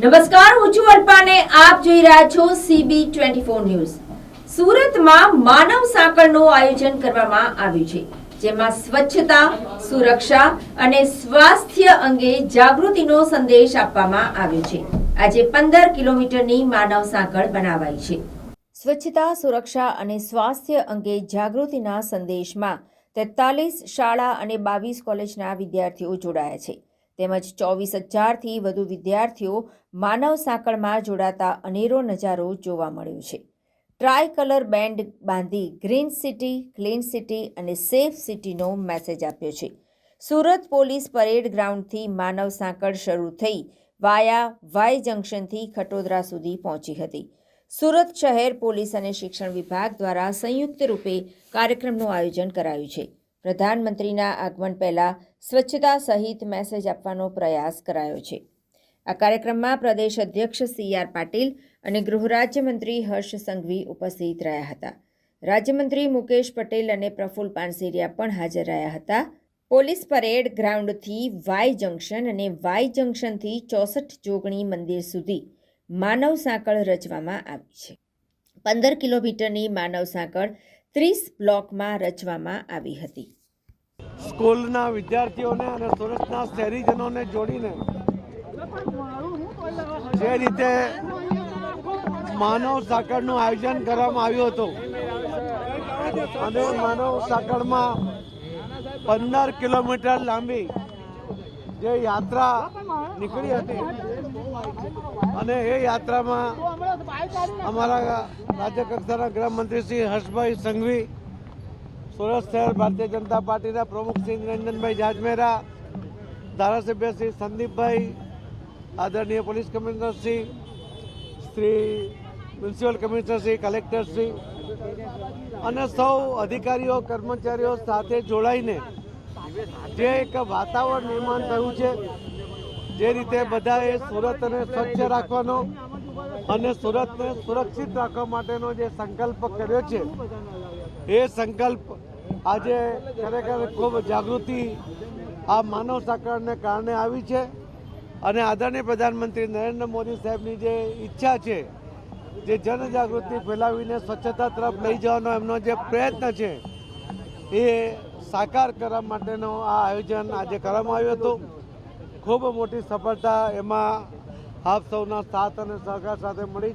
નમસ્કાર, હું છું અલ્પાને આપ જોઈ રહ્યા છો સીબી ટ્વેન્ટી ફોર ન્યૂઝ સુરતમાં માનવ સાંકળનું આયોજન કરવામાં આવ્યું છે, જેમાં સ્વચ્છતા, સુરક્ષા અને સ્વાસ્થ્ય અંગે જાગૃતિનો સંદેશ આપવામાં આવ્યો છે. આજે પંદર કિલોમીટરની માનવ સાંકળ બનાવાઈ છે. સ્વચ્છતા, સુરક્ષા અને સ્વાસ્થ્ય અંગે જાગૃતિના સંદેશમાં તેતાલીસ શાળા અને બાવીસ કોલેજના વિદ્યાર્થીઓ જોડાયા છે. તેમજ ચોવીસ હજારથી વધુ વિદ્યાર્થીઓ માનવ સાંકળમાં જોડાતા અનેરો નજારો જોવા મળ્યો છે. ટ્રાય કલર બેન્ડ બાંધી ગ્રીન સિટી, ક્લીન સિટી અને સેફ સિટીનો મેસેજ આપ્યો છે. સુરત પોલીસ પરેડ ગ્રાઉન્ડથી માનવ સાંકળ શરૂ થઈ વાયા વાય જંકશનથી ખટોદરા સુધી પહોંચી હતી. સુરત શહેર પોલીસ અને શિક્ષણ વિભાગ દ્વારા સંયુક્ત રૂપે કાર્યક્રમનું આયોજન કરાયું છે. પ્રધાનમંત્રીના આગમન પહેલા સ્વચ્છતા સહિત મેસેજ આપવાનો પ્રયાસ કરાયો છે. આ કાર્યક્રમમાં પ્રદેશ અધ્યક્ષ સી આર પાટીલ અને ગૃહરાજ્યમંત્રી હર્ષ સંઘવી ઉપસ્થિત રહ્યા હતા. રાજ્યમંત્રી મુકેશ પટેલ અને પ્રફુલ પાનસેરિયા પણ હાજર રહ્યા હતા. પોલીસ પરેડ ગ્રાઉન્ડથી વાય જંકશન અને વાય જંકશનથી ચોસઠ જોગણી મંદિર સુધી માનવ સાંકળ રચવામાં આવી છે. પંદર કિલોમીટરની માનવ સાંકળ ત્રીસ બ્લોકમાં રચવામાં આવી હતી. સ્કૂલના વિદ્યાર્થીઓને અને સુરતના શહેરીજનોને જોડીને જે રીતે માનવ સાંકળનું આયોજન કરવામાં આવ્યું હતું અને માનવ સાંકળમાં પંદર કિલોમીટર લાંબી જે યાત્રા નીકળી હતી અને એ યાત્રામાં અમારા રાજ્ય કક્ષાના ગૃહમંત્રી શ્રી હર્ષભાઈ સંઘવી સુરત શહેર ભારતીય જનતા પાર્ટીના પ્રમુખ શ્રી નિરંજનભાઈ જાજમેરા, ધારાસભ્ય શ્રી સંદીપભાઈ, આદરણીય police commissioner Shri Shri municipal commissioner Shri, collector Shri અને સૌ અધિકારીઓ, કર્મચારીઓ સાથે જોડાઈને જે એક વાતાવરણ નિર્માણ થયું છે, જે રીતે બધાએ સુરતને સ્વચ્છ રાખવાનો અને સુરતને સુરક્ષિત રાખવા માટેનો જે સંકલ્પ કર્યો છે, એ સંકલ્પ આજે ખરેખર ખૂબ જાગૃતિ આ માનવ સાંકળને કારણે આવી છે. અને આદરણીય પ્રધાનમંત્રી નરેન્દ્ર મોદી સાહેબની જે ઈચ્છા છે, જે જનજાગૃતિ ફેલાવીને સ્વચ્છતા તરફ લઈ જવાનો એમનો જે પ્રયત્ન છે, એ સાકાર કરવા માટેનો આ આયોજન આજે કરવામાં આવ્યું હતું. ખૂબ મોટી સફળતા એમાં આપ સૌના સાથ અને સહકાર સાથે મળી